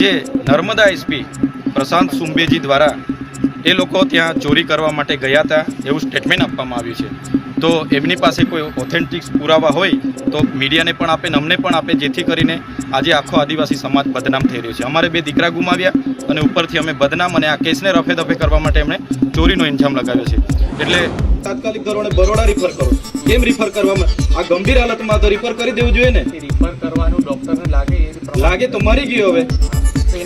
જે નર્મદા એસપી પ્રશાંત સુંબેજી દ્વારા એ લોકો ત્યાં ચોરી કરવા માટે ગયા હતા, એવું સ્ટેટમેન્ટ આપવામાં આવ્યું છે. તો એમની પાસે કોઈ ઓથેન્ટિક પુરાવા હોય તો મીડિયાને પણ આપે ને અમને પણ આપે જેથી કરીને આજે આખો આદિવાસી સમાજ બદનામ થઈ રહ્યો છે. અમારે બે દીકરા ગુમાવ્યા અને ઉપરથી અમે બદનામ અને આ કેસને રફે દફે કરવા માટે એમણે ચોરીનો ઇન્જામ લગાવ્યો છે. એટલે તાત્કાલિક ધોરણે બરોડા રિફર કરો. કેમ રિફર કરવામાં? આ ગંભીર હાલતમાં તો રિફર કરી દેવું જોઈએ ને. રિફર કરવાનું ડોક્ટરને લાગે એ લાગે તો મરી ગયો હવે.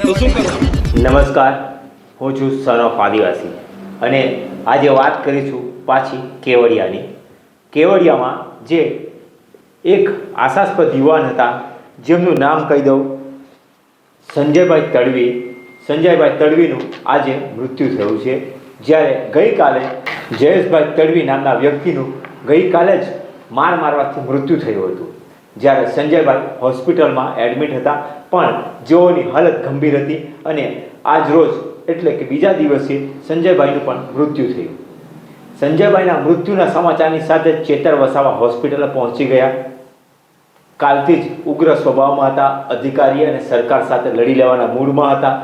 તો શું કરવું નમસ્કાર. હું છું સન ઓફ આદિવાસી. અને આજે વાત કરીશું પાછી કેવડિયાની. કેવડિયામાં જે એક આશાસ્પદ યુવાન હતા, જેમનું નામ કહી દઉં, સંજયભાઈ તડવી. સંજયભાઈ તડવીનું આજે મૃત્યુ થયું છે. જ્યારે ગઈકાલે જયેશભાઈ તડવી નામના વ્યક્તિનું ગઈકાલે જ માર મારવાથી મૃત્યુ થયું હતું. જ્યારે સંજયભાઈ હોસ્પિટલમાં એડમિટ હતા, પણ જેઓની હાલત ગંભીર હતી અને આજ રોજ એટલે કે બીજા દિવસે સંજયભાઈનું પણ મૃત્યુ થયું. સંજયભાઈના મૃત્યુના સમાચારની સાથે ચેતર વસાવા હોસ્પિટલે પહોંચી ગયા. કાલથી જ ઉગ્ર સ્વભાવમાં હતા, અધિકારી અને સરકાર સાથે લડી લેવાના મૂડમાં હતા.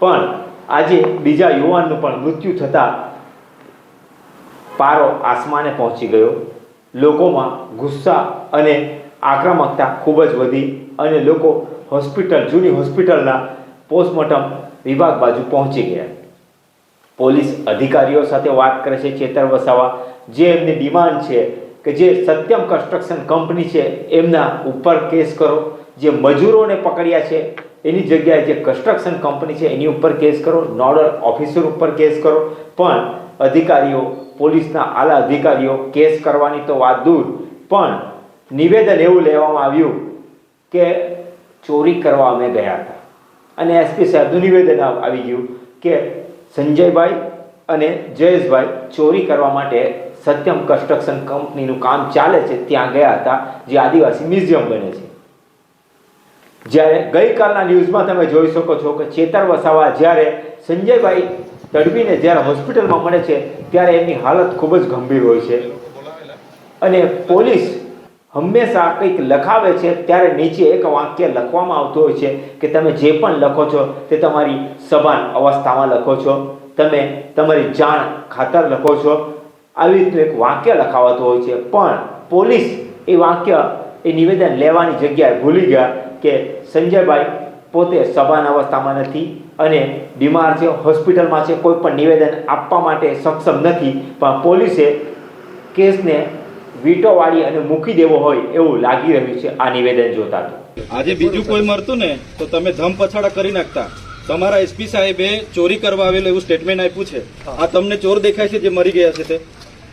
પણ આજે બીજા યુવાનનું પણ મૃત્યુ થતાં પારો આસમાને પહોંચી ગયો. લોકોમાં ગુસ્સા અને આક્રમકતા ખૂબ જ વધી અને લોકો હોસ્પિટલ, જૂની હોસ્પિટલના પોસ્ટમોર્ટમ વિભાગ બાજુ પહોંચી ગયા. પોલીસ અધિકારીઓ સાથે વાત કરે છે, ચેતર વસાવા, જે એમની ડિમાન્ડ છે કે જે સત્યમ કન્સ્ટ્રક્શન કંપની છે, એમના ઉપર કેસ કરો. જે મજૂરોને પકડ્યા છે, એની જગ્યાએ જે કન્સ્ટ્રક્શન કંપની છે, એની ઉપર કેસ કરો. નોડલ ઓફિસર ઉપર કેસ કરો. પણ અધિકારીઓ, પોલીસના આલા અધિકારીઓ, કેસ કરવાની તો વાત દૂર. પણ નિવેદન એવું લેવામાં આવ્યું કે ચોરી કરવા અમે ગયા હતા. અને એસપી સાહેબનું નિવેદન આવી ગયું કે સંજયભાઈ અને જયેશભાઈ ચોરી કરવા માટે સત્યમ કન્સ્ટ્રક્શન કંપનીનું કામ ચાલે છે, ત્યાં ગયા હતા, જે આદિવાસી મ્યુઝિયમ બને છે. જ્યારે ગઈકાલના ન્યૂઝમાં તમે જોઈ શકો છો કે ચેતર વસાવા જ્યારે સંજયભાઈ તડવીને જ્યારે હોસ્પિટલમાં મળે છે, ત્યારે એમની હાલત ખૂબ જ ગંભીર હોય છે. અને પોલીસ હંમેશા કંઈક લખાવે છે, ત્યારે નીચે એક વાક્ય લખવામાં આવતું હોય છે કે તમે જે પણ લખો છો તે તમારી સભાન અવસ્થામાં લખો છો, તમે તમારી જાણ ખાતર લખો છો. આવી રીતનું એક વાક્ય લખાવાતું હોય છે, પણ પોલીસ એ વાક્ય, એ નિવેદન લેવાની જગ્યાએ ભૂલી ગયા કે સંજયભાઈ પોતે સભાન અવસ્થામાં નથી અને બીમાર છે, હોસ્પિટલમાં છે, કોઈ પણ નિવેદન આપવા માટે સક્ષમ નથી, પણ પોલીસે કેસને વીટો વાળી અને મૂકી દેવો હોય એવું લાગી રહ્યું છે આ નિવેદન જોતા આજે બીજું કોઈ મરતું ને, તો તમે ધમ પછાડા કરી નાખતા. તમારા એસપી સાહેબે ચોરી કરવા આવેલું એવું સ્ટેટમેન્ટ આપ્યું છે. આ તમને ચોર દેખાય છે જે મરી ગયા છે તે?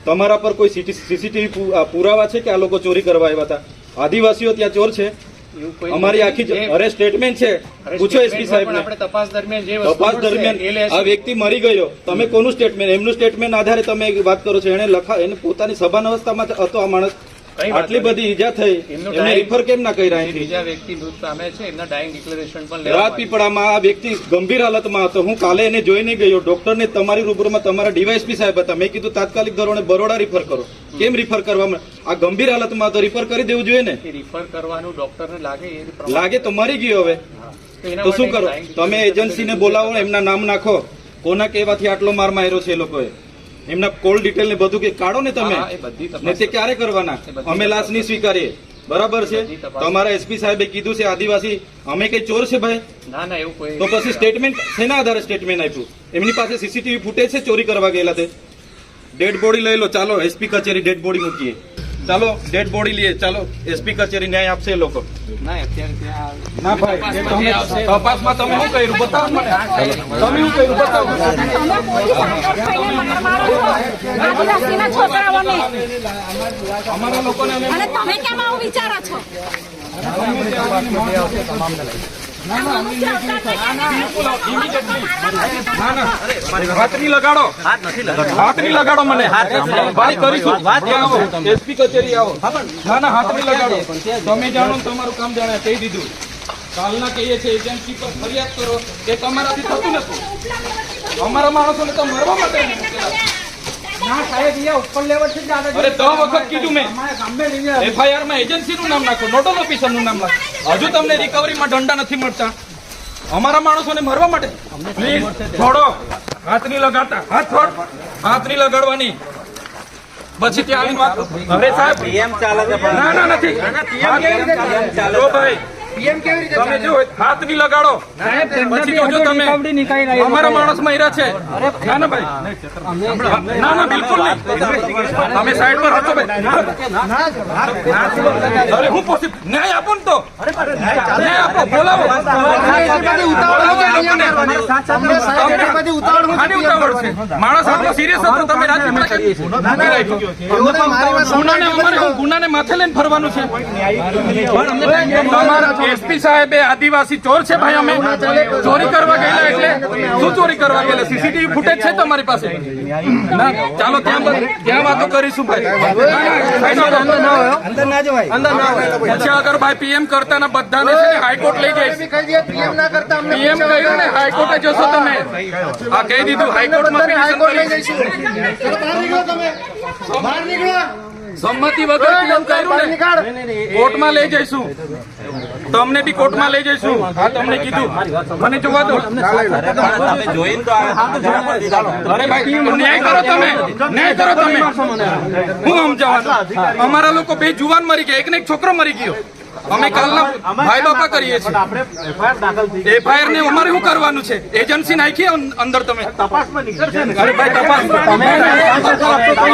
તમારા પર કોઈ સીસીટીવી પુરાવા છે કે આ લોકો ચોરી કરવા આવ્યા હતા? આદિવાસીઓ ત્યાં ચોર છે? અમારી આખી અરે સ્ટેટમેન્ટ છે. પૂછો એસપી સાહેબ આપણે તપાસ દરમિયાન જે તપાસ દરમિયાન આ વ્યક્તિ મરી ગયો. તમે કોનું સ્ટેટમેન્ટ એમનું સ્ટેટમેન્ટ આધારે તમે વાત કરો છો. એને લખા એને પોતાની સભાન અવસ્થામાં હતો આ માણસ. આટલી બધી ઈજા થઈ. એમને રિફર કેમ ના કર્યા બીજા વ્યક્તિ મૃત સામે છે એમના ડાયિંગ ડિક્લેરેશન પણ રાજપીપળામાં આ વ્યક્તિ ગંભીર હાલતમાં હતો. હું કાલે એને જોઈ નહીં ગયો. ડોક્ટરને તમારી રૂબરૂમાં તમારા ડીવાયસપી સાહેબ હતા. મેં કીધું તાત્કાલિક ધોરણે બરોડા રિફર કરો. કેમ રિફર કરવામાં આ ગંભીર હાલતમાં તો રિફર કરી દેવું જોઈએ ને? રિફર કરવાનું ડોક્ટરને લાગે એ લાગે તો મરી ગયો હવે. તો શું કરો? તમે એજન્સી એજન્સીને બોલાવો એમના નામ નાખો. કોના કહેવાથી આટલો માર માર્યો છે એ લોકોએ? એમના કોલ ડિટેલ ને બધું કે કાઢો ને તમે. ને તે ક્યારે કરવાના? અમે લાશ નહીં સ્વીકારીએ. બરાબર છે? તો અમારા તમારા એસપી સાહેબે કીધું છે આદિવાસી અમે કઈ ચોર છે ભાઈ? ના ના એવું કોઈ તો પછી સ્ટેટમેન્ટ શેના આધારે સ્ટેટમેન્ટ આપ્યું? એમની પાસે સીસીટીવી ફૂટેજ છે ચોરી કરવા ગયેલા તે? ડેડ બોડી લઈ લો ચાલો એસપી કચેરી ડેડ બોડી મૂકીએ. ચાલો ડેડ બોડી લઈએ. ચાલો એસપી કચેરી ન્યાય આપશે એ લોકો. ના અત્યારે ત્યાં ના ભાઈ તપાસમાં તપાસમાં તમે શું કર્યું? બતાવો મને. તમે શું કર્યું? બતાવો અમારા લોકોને અને તમે કેમ આવું વિચારો છો? આ છે હાથ નહીં લગાડો હાથ નહીં લગાડો મને ભાઈ કરીશું એસપી કચેરી આવો. ના ના હાથ નહીં લગાડો. તમે જાણો ને તમારું કામ જાણે કહી દીધું. કાલના કહીએ છીએ એજન્સી પર ફરિયાદ કરો. કે તમારાથી થતું નથી. અમારા માણસોને તો મરવા માટે છે. ના સાહેબ અહીંયા ઉપર લેવલથી દાદા અરે દસ વખત કીધું મેં. એફઆઈઆરમાં એજન્સી નું નામ નાખો નોટલ ઓફિસરનું નામ નાખો. હજુ તમને રિકવરીમાં દંડા નથી મળતા. અમારા માણસોને મરવા માટે. પ્લીઝ છોડો. હાથ નહીં લગાડતા. હાથ છોડ. હાથની લગાડવાની. પછી ત્યાં આવીને વાત અરે સાહેબ પીએમ ચાલે છે ના ના નથી. હાથ- જો ભાઈ પીએમ કેવી રીતે તમે જો હાથની લગાડો પછી જોજો તમે અમારા માણસ મહિરા છે ના ના ભાઈ ના ના બિલકુલ નહીં તમે સાઈડ પર હતો ભાઈ અરે હું પોસિબલ ન્યાય આપો ને તો ન્યાય આપો બોલાવો ઉતાવળ માણસ આપણો સિરિયસ હતો તમે? ગુનાને માથે લઈને ફરવાનું છે. એસપી સાહેબ આદિવાસી ચોર છે ભાઈ અમે. ચોરી કરવા ગયેલા એટલે શું ચોરી કરવા ગયેલા? સીસીટીવી ફૂટેજ છે તમારી પાસે? ચાલો ત્યાં ત્યાં વાતો કરીશું ભાઈ. અંદર ના જવાય. પછી અગર ભાઈ પીએમ કરતા ના બધાને હાઈકોર્ટ લઈ જાય. પીએમ ના કરતા પીએમ કહ્યું ને હાઈકોર્ટે જશો તમે. આ કહી દીધું હાઈકોર્ટમાં હાઈકોર્ટ લઈ જઈશું. બહાર નીકળો તમે. બહાર નીકળો. સંમતિ વગર પીએમ કર્યું ને? કોર્ટમાં લઈ જઈશું. તમને બી કોર્ટમાં લઈ જઈશું. હા તમને કીધું. મને જોવા દો. અરે ભાઈ ન્યાય કરો તમે. ન્યાય કરો તમે. હું. સમજાવવાનું અમારા લોકો બે જુવાન મરી ગયા. એક ને એક છોકરો મરી ગયો. અમે કાલના ભાઈ બાપા કરીએ છીએ. એફઆઈઆર ને અમારે શું કરવાનું છે? એજન્સી નાખી અંદર તમે. અરે ભાઈ તપાસ હમણાં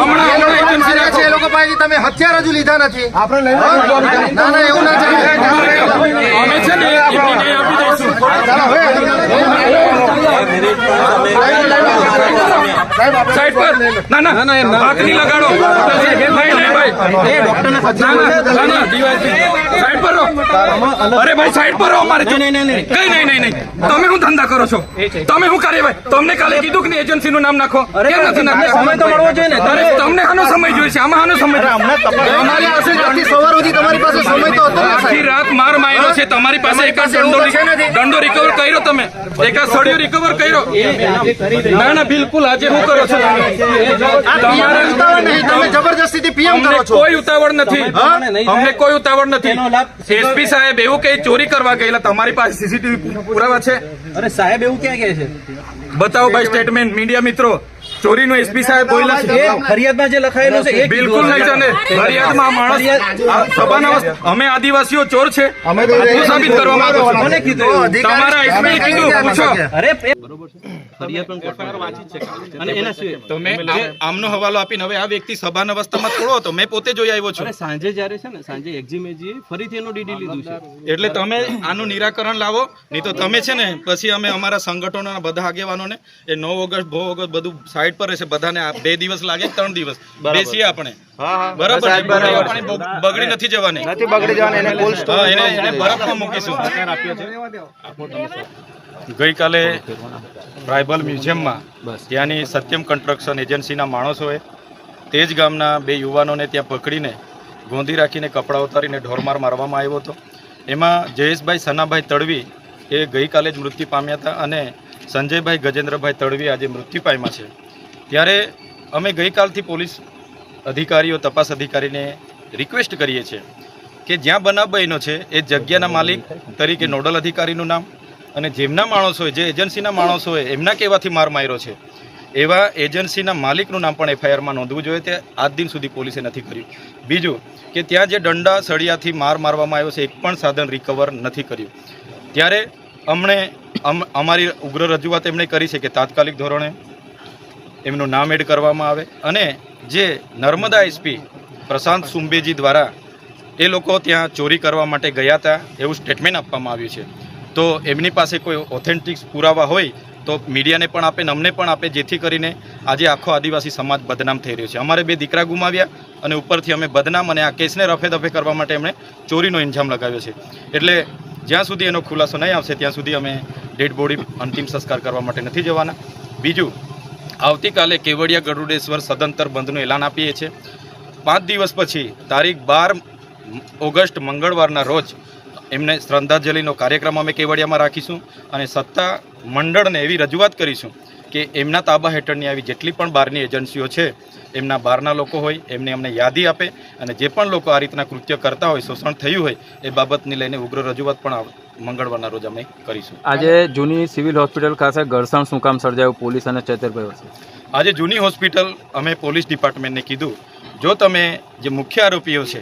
હમણાં એજન્સી એ લોકો પાસે તમે હથિયાર હજુ લીધા નથી. આપણે ના ના એવું ના ચાલે અમે છે ને આપી દઈશું. સાઈડ પર ના ના ના. હાથ નહીં લગાડો. નહીં નહીં ના સાઈડ પર રહો અરે ભાઈ સાઈડ પર રહો અમારે. કઈ નહીં નહીં નહીં તમે શું ધંધા કરો છો તમે શું કરે ભાઈ તમને કાલે કીધું કે એજન્સી નું નામ નાખો કેમ નથી નાખતા સમય તો મળવો જોઈએ ને અરે તમને આનો સમય જોઈએ છે આમાં આનો સમય અમારી પાસે સવાર સુધી તમારી પાસે સમય તો હતો આખી રાત માર માર્યો છે તમારી પાસે એક જ દંડો દંડો રિકવર કર્યો તમે એક જ સળિયો રિકવર કર્યો ના ના બિલકુલ આજે હું કરો છો તમારે તમે જબરજસ્ત તમે જબરજસ્તીથી પીએમ કરો છો કોઈ ઉતાવળ નથી અમને કોઈ ઉતાવળ નથી એસપી સાહેબ એવું કે ચોરી કરવા ગયેલા તમારી પાસે સીસીટીવી પુરાવા છે અરે સાહેબ એવું ક્યાં કહે છે બતાવો ભાઈ સ્ટેટમેન્ટ મીડિયા મિત્રો ચોરીનો એસપી સાહેબ બોલ્યા છે ફરિયાદમાં જે લખાયેલું છે એ બિલકુલ નહીં ચાલે ફરિયાદમાં માણસ સભાના અમે આદિવાસીઓ ચોર છે અમે સાબિત કરવા માંગો છો? તમારા એસપી કીધું પૂછો અરે બરોબર છે ફરિયાદ પણ કોર્ટમાં અને એના સિવાય તમે આમનો હવાલો આપીને હવે આ વ્યક્તિ સભાન અવસ્થામાં થોડો હતો. મેં પોતે જોઈ આવ્યો છું. સાંજે જ્યારે છે ને સાંજે એક્ઝિમેજીએ ફરીથી એનો ડીડી લીધું છે. એટલે તમે આનું નિરાકરણ લાવો નહીં તો તમે છે ને પછી અમે અમારા સંગઠનોના બધા આગેવાનોને એ નવ ઓગસ્ટ બહુ ઓગસ્ટ બધું સાઈડ પર રહેશે. બધાને આ બે દિવસ લાગે ત્રણ દિવસ. બેસીએ આપણે. બરાબર? બગડી નથી જવાની. નથી બગડી જવાની એને કોલ હા, એને એને બરફમાં મૂકીશું. ગઈકાલે ટ્રાઇબલ મ્યુઝિયમમાં ત્યાંની સત્યમ કન્સ્ટ્રક્શન એજન્સીના માણસોએ તે જ ગામના બે યુવાનોને ત્યાં પકડીને ગોંધી રાખીને કપડાં ઉતારીને ઢોરમાર મારવામાં આવ્યો હતો. એમાં જયેશભાઈ સનાભાઈ તડવી એ ગઈકાલે જ મૃત્યુ પામ્યા હતા અને સંજયભાઈ ગજેન્દ્રભાઈ તડવી આજે મૃત્યુ પામ્યા છે. ત્યારે અમે ગઈકાલથી પોલીસ અધિકારીઓ તપાસ અધિકારીને રિક્વેસ્ટ કરીએ છીએ કે જ્યાં બનાવ બન્યો છે એ જગ્યાના માલિક તરીકે નોડલ અધિકારીનું નામ અને જેમના માણસોએ જે એજન્સીના માણસોએ એમના કહેવાથી માર માર્યો છે. એવા એજન્સીના માલિકનું નામ પણ એફઆઈઆરમાં નોંધવું જોઈએ તે આજ દિન સુધી પોલીસે નથી કર્યું. બીજું કે ત્યાં જે દંડા, સળિયાથી માર મારવામાં આવ્યો છે, એક પણ સાધન રિકવર નથી કર્યું. ત્યારે અમને, અમ- અમારી ઉગ્ર રજૂઆત એમણે કરી છે કે તાત્કાલિક ધોરણે એમનું નામ એડ કરવામાં આવે. અને જે નર્મદા એસપી પ્રશાંત સુંબેજી દ્વારા એ લોકો ત્યાં ચોરી કરવા માટે ગયા હતા, એવું સ્ટેટમેન્ટ આપવામાં આવ્યું છે. તો એમની પાસે કોઈ ઓથેન્ટિક પુરાવા હોય તો મીડિયાને પણ આપે ને અમને પણ આપે, જેથી કરીને આજે આખો આદિવાસી સમાજ બદનામ થઈ રહ્યો છે. અમારે બે દીકરા ગુમાવ્યા અને ઉપરથી અમે બદનામ અને આ કેસને રફે દફે કરવા માટે એમણે ચોરીનો ઇન્જામ લગાવ્યો છે. એટલે જ્યાં સુધી એનો ખુલાસો નહીં આવશે, ત્યાં સુધી અમે ડેડ બોડી અંતિમ સંસ્કાર કરવા માટે નથી જવાના. બીજું, આવતીકાલે કેવડિયા ગરુડેશ્વર સદંતર બંધનું એલાન આપીએ છીએ. પાંચ દિવસ પછી, તારીખ બાર ઓગસ્ટ મંગળવારના રોજ એમને શ્રદ્ધાંજલિનો કાર્યક્રમ અમે કેવડિયામાં રાખીશું અને સત્તા મંડળને એવી રજૂઆત કરીશું કે એમના તાબા હેઠળની આવી જેટલી પણ બહારની એજન્સીઓ છે એમના બહારના લોકો હોય એમને અમને યાદી આપે અને જે પણ લોકો આ રીતના કૃત્ય કરતા હોય શોષણ થયું હોય એ બાબતને લઈને ઉગ્ર રજૂઆત પણ મંગળવારના રોજ અમે કરીશું. આજે જૂની સિવિલ હોસ્પિટલ ખાતે ઘર્ષણ શું કામ સર્જાયું? પોલીસ અને ચેતરભાઈ વચ્ચે. આજે જૂની હોસ્પિટલ અમે પોલીસ ડિપાર્ટમેન્ટને કીધું. જો તમે જે મુખ્ય આરોપીઓ છે